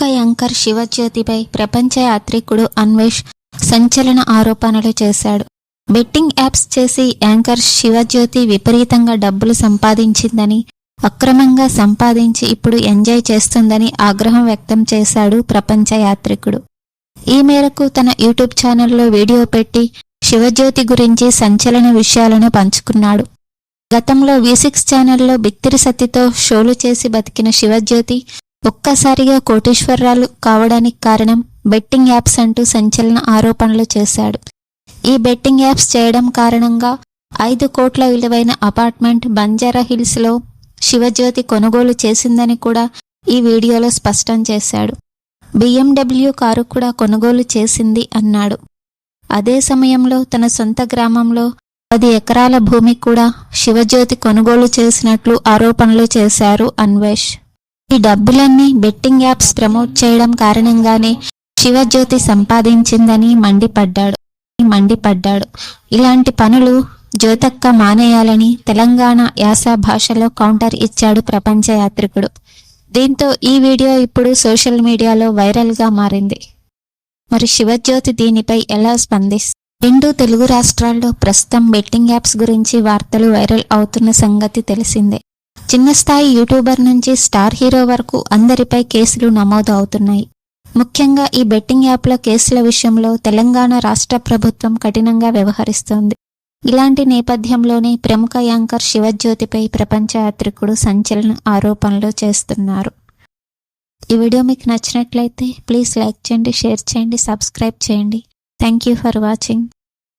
ప్రముఖ యాంకర్ శివజ్యోతిపై ప్రపంచ యాత్రికుడు అన్వేష్ సంచలన ఆరోపణలు చేశాడు. బెట్టింగ్ యాప్స్ చేసి యాంకర్ శివజ్యోతి విపరీతంగా డబ్బులు సంపాదించిందని అక్రమంగా సంపాదించి ఇప్పుడు ఎంజాయ్ చేస్తుందని ఆగ్రహం వ్యక్తం చేశాడు ప్రపంచ యాత్రికుడు. ఈ మేరకు తన యూట్యూబ్ ఛానల్లో వీడియో పెట్టి శివజ్యోతి గురించి సంచలన విషయాలను పంచుకున్నాడు. గతంలో వి సిక్స్ ఛానల్లో బిత్తిరి సత్తితో షోలు చేసి బతికిన శివజ్యోతి ఒక్కసారిగా కోటేశ్వరరాలు కావడానికి కారణం బెట్టింగ్ యాప్స్ అంటూ సంచలన ఆరోపణలు చేశాడు. ఈ బెట్టింగ్ యాప్స్ చేయడం కారణంగా ఐదు కోట్ల విలువైన అపార్ట్మెంట్ బంజారా హిల్స్లో శివజ్యోతి కొనుగోలు చేసిందని కూడా ఈ వీడియోలో స్పష్టం చేశాడు. బిఎండబ్ల్యూ కారు కూడా కొనుగోలు చేసింది అన్నాడు. అదే సమయంలో తన సొంత గ్రామంలో పది ఎకరాల భూమి కూడా శివజ్యోతి కొనుగోలు చేసినట్లు ఆరోపణలు చేశారు అన్వేష్. ఈ డబ్బులన్నీ బెట్టింగ్ యాప్స్ ప్రమోట్ చేయడం కారణంగానే శివజ్యోతి సంపాదించిందని మండిపడ్డాడు. మండిపడ్డాడు. ఇలాంటి పనులు జ్యోతక్క మానేయాలని తెలంగాణ యాస భాషలో కౌంటర్ ఇచ్చాడు ప్రపంచ యాత్రికుడు. దీంతో ఈ వీడియో ఇప్పుడు సోషల్ మీడియాలో వైరల్గా మారింది. మరి శివజ్యోతి దీనిపై ఎలా స్పందిస్తుంది రెండు తెలుగు రాష్ట్రాల్లో ప్రస్తుతం బెట్టింగ్ యాప్స్ గురించి వార్తలు వైరల్ అవుతున్న సంగతి తెలిసిందే. చిన్న స్థాయి యూట్యూబర్ నుంచి స్టార్ హీరో వరకు అందరిపై కేసులు నమోదు అవుతున్నాయి. ముఖ్యంగా ఈ బెట్టింగ్ యాప్ల కేసుల విషయంలో తెలంగాణ రాష్ట్ర ప్రభుత్వం కఠినంగా వ్యవహరిస్తోంది. ఇలాంటి నేపథ్యంలోనే ప్రముఖ యాంకర్ శివజ్యోతిపై ప్రపంచ యాత్రికుడు సంచలన ఆరోపణలు చేస్తున్నారు. ఈ వీడియో మీకు నచ్చినట్లయితే ప్లీజ్ లైక్ చేయండి షేర్ చేయండి సబ్స్క్రైబ్ చేయండి. Thank you for watching.